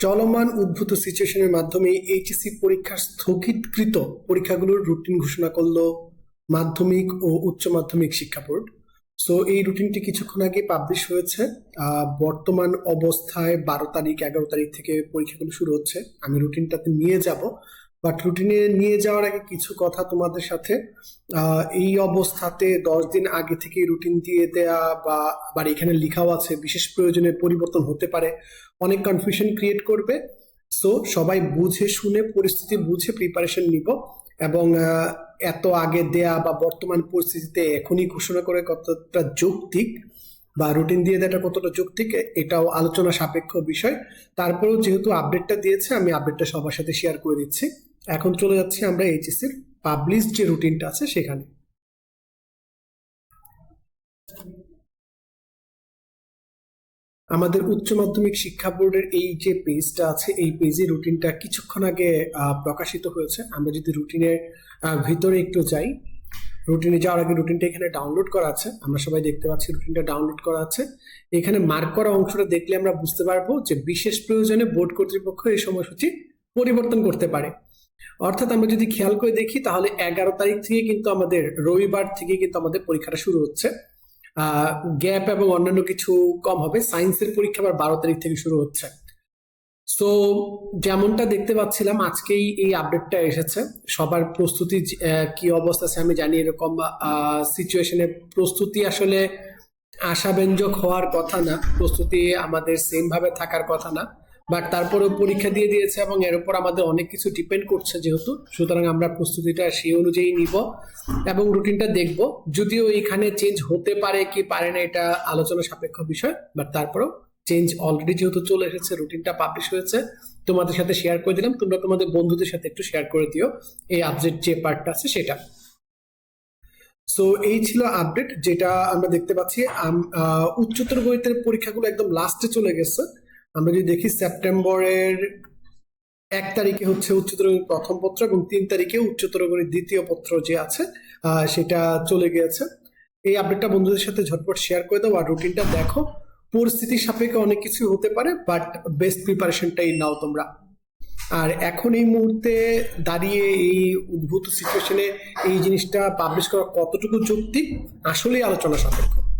চলমান উদ্ভূত সিচুয়েশনের মাধ্যমে এইচএসসি পরীক্ষার স্থগিতকৃত পরীক্ষাগুলোর রুটিন ঘোষণা করল মাধ্যমিক ও উচ্চ মাধ্যমিক শিক্ষা বোর্ড। সো এই রুটিনটি কিছুক্ষণ আগে পাবলিশ হয়েছে। বর্তমান অবস্থায় বারো তারিখ, এগারো তারিখ থেকে পরীক্ষাগুলো শুরু হচ্ছে। আমি রুটিনটাতে নিয়ে যাব। বাট রুটিনে নিয়ে যাওয়ার আগে কিছু কথা তোমাদের সাথে। এই অবস্থাতে দশ দিন আগে থেকে রুটিন দিয়ে দেয়া বা আবার এখানে লেখাও আছে, বিশেষ প্রয়োজনে পরিবর্তন হতে পারে। অনেক কনফিউশন ক্রিয়েট করবে। সো সবাই বুঝে শুনে পরিস্থিতি বুঝে প্রিপারেশন নিব এবং এত আগে দেয়া বা বর্তমান পরিস্থিতিতে এখনই ঘোষণা করে কতটা যৌক্তিক বা রুটিন দিয়ে দেওয়াটা কতটা যৌক্তিক, এটাও আলোচনা সাপেক্ষ বিষয়। তারপরেও যেহেতু আপডেটটা দিয়েছে, আমি আপডেটটা সবার সাথে শেয়ার করে দিচ্ছি। এখন চলে যাচ্ছি আমরা এইচএসসির পাবলিশ যে রুটিনটা আছে সেখানে। আমাদের উচ্চ মাধ্যমিক শিক্ষা বোর্ডের এই যে পেজটা আছে, এই পেজে রুটিনটা কিছুক্ষণ আগে প্রকাশিত হয়েছে। আমরা যদি রুটিনের ভিতরে একটু যাই রুটিনে যাওয়ার আগে রুটিনটা এখানে ডাউনলোড করা আছে। আমরা সবাই দেখতে পাচ্ছি রুটিনটা ডাউনলোড করা আছে। এখানে মার্ক করা অংশটা দেখলে আমরা বুঝতে পারব যে বিশেষ প্রয়োজনে বোর্ড কর্তৃপক্ষ এই সময়সূচি পরিবর্তন করতে পারে। অর্থাৎ আমরা যদি খেয়াল করে দেখি, তাহলে এগারো তারিখ থেকে কিন্তু আমাদের রবিবার থেকে কিন্তু আমাদের পরীক্ষাটা শুরু হচ্ছে। গ্যাপ এবং অন্যান্য কিছু কম হবে, সায়েন্সের পরীক্ষা আবার বারো তারিখ থেকে শুরু হচ্ছে। সো যেমনটা দেখতে পাচ্ছিলাম, আজকেই এই আপডেটটা এসেছে। সবার প্রস্তুতি কি অবস্থা আছে আমি জানি এরকম সিচুয়েশনে প্রস্তুতি আসলে আশাব্যঞ্জক হওয়ার কথা না, প্রস্তুতি আমাদের সেম ভাবে থাকার কথা না। বাট তারপরেও পরীক্ষা দিয়ে দিয়েছে এবং এর উপর আমাদের অনেক কিছু ডিপেন্ড করছে যেহেতু। সুতরাং আমরা প্রস্তুতিটা সেই অনুযায়ী নিব এবং রুটিনটা দেখব। যদিও এখানে চেঞ্জ হতে পারে কি পারে না এটা আলোচনা সাপেক্ষ বিষয় বাট তারপরেও চেঞ্জ অলরেডি যেহেতু চলে এসেছে রুটিনটা পাবলিশ হয়েছে, তোমাদের সাথে শেয়ার করে দিলাম। তোমরা তোমাদের বন্ধুদের সাথে একটু শেয়ার করে দিও এই আপডেট যে পার্টটা আছে সেটা। সো এই ছিল আপডেট যেটা আমরা দেখতে পাচ্ছি উচ্চতর গণিতের পরীক্ষাগুলো একদম লাস্টে চলে গেছে। আমরা যদি দেখি সেপ্টেম্বরের এক তারিখে হচ্ছে উচ্চতর প্রথম পত্র এবং তিন তারিখে উচ্চতর গণিত দ্বিতীয় পত্র যে আছে সেটা চলে গিয়েছে। এই আপডেটটা বন্ধুদের সাথে ঝটপট শেয়ার করে দাও আর রুটিনটা দেখো। পরিস্থিতির সাপেক্ষে অনেক কিছু হতে পারে বাট বেস্ট প্রিপারেশনটাই নাও তোমরা। আর এখন এই মুহূর্তে দাঁড়িয়ে এই উদ্ভূত সিচুয়েশনে এই জিনিসটা পাবলিশ করা কতটুকু যৌক্তিক আসলেই আলোচনা সাপেক্ষ।